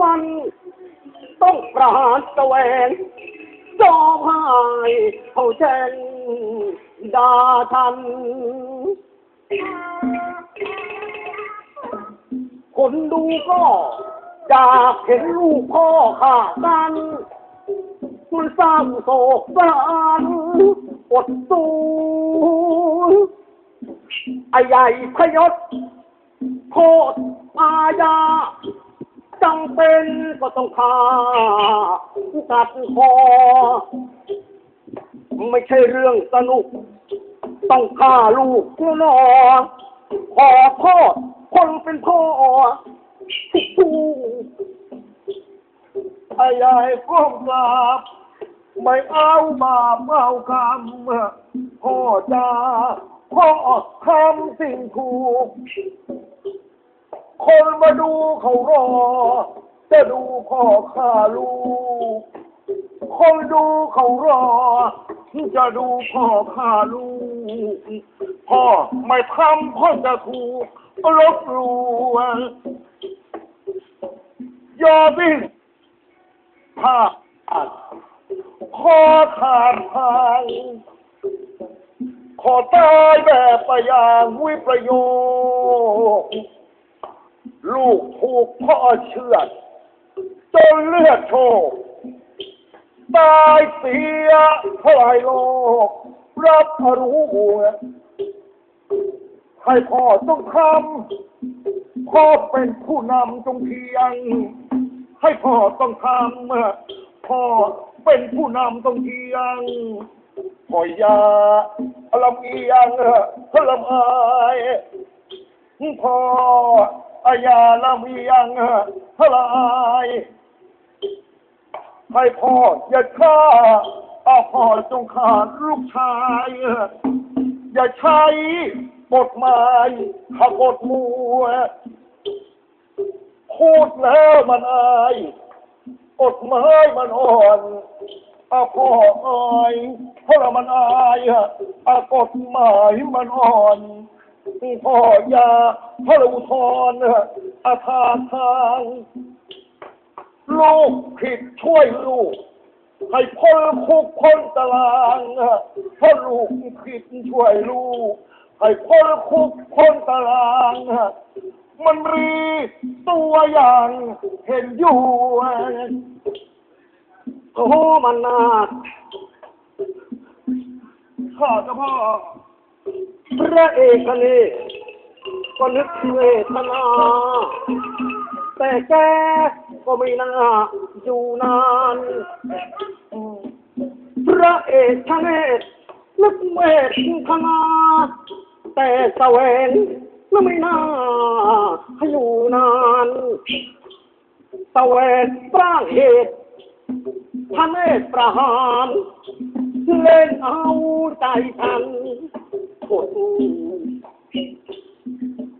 วัน ต้องประหารแวงจอมหายเขาแจ้งดาทัน คนดูก็อยากเห็นลูกพ่อฆ่ากันมันสร้างโศกสารอดสู้ไอ้ใหญ่พยศโคตรอาญาำเป็นก็ต้องฆ่าตัดคอไม่ใช่เรื่องสนุก ต้องฆ่าลูกเพื่อนอขอโทษคนเป็นพ่อผู้ไอ้ใหญ่ก้มกราบไม่เอาบาปเอาคำพ่อจาพ่อคำสิ่งถูก คนมาดูเขารอ จะดูพ่อฆ่าลูก คนดูเขารอ จะดูพ่อฆ่าลูก พ่อไม่ทำพ่อจะถูกลบหลู่ยอวิ่งถ้าขอขาดทางขอตายแบบประยางวิประโยค ลูกถูกพ่อเชือดจนเลือดโชกตายเสียเท่าไรโลก รับรู้ให้พ่อต้องทำพ่อเป็นผู้นำจงเพียง ให้พ่อต้องทำพ่อเป็นผู้นำต้องเพียงพ่อยาลำเอียงลำอายพ่อ ยาลำเอียงละอายให้พ่ออย่าฆ่าอาพ่อจงขาดลูกชาย อย่าใช้กฎหมายขกฎหมู่พูดแล้วมันอายกฎหมายมันอ่อนอาพ่ออายเพราะมันอายอากฎหมายมันอ่อน พ่อยาพระอุทรอาทาทางลูกผิดช่วยลูก ให้พ้นคุกพ้นตารางเพราะลูกผิดช่วยลูก ให้พ้นคุกพ้นตารางมันรีตัวอย่างเห็นอยู่โอ้มันนาข้าเจ้าพ่อ พระเอกนี่ก็นึกเวทนา แต่แกก็ไม่น่าอยู่นาน พระเอกทะเนศนึกเวทนา แต่แสวงก็ไม่น่าให้อยู่นานแสวงสร้างเหตุทะเนศประหาร เล่นเอาใจทัน โอ้โห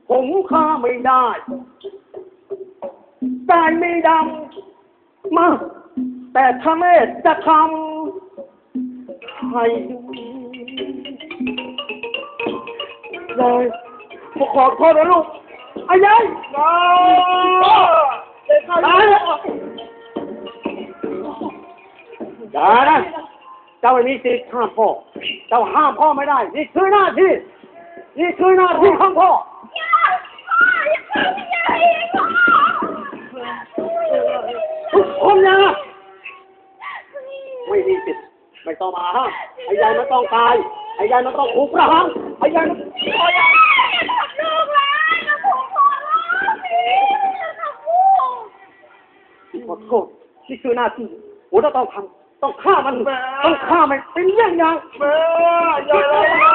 ผมฆ่าไม่ได้ใจไม่ดำมาแต่ทะเนศจะทำให้ดูเลยผมขอโทษนะลูกไอ้ยัยน้าตายแล้วอย่านะ เจ้าไม่มีสิทธิ์ห้ามพ่อ เจ้าห้ามพ่อไม่ได้ นี่คือหน้าที่ นี่คือหน้าที่ของพ่อ ทุกคนนะไม่มีสิทธิ์ไม่ต้องมาห้ามไอ้ยายมันต้องตาย ไอ้ยายมันต้องถูกประหารไอ้ยายมันขอโทษนี่คือหน้าที่ผมจะต้องทำ ต้องฆ่ามันต้องฆ่ามันเป็นเรื่องยางแม่อย่าเลยนะ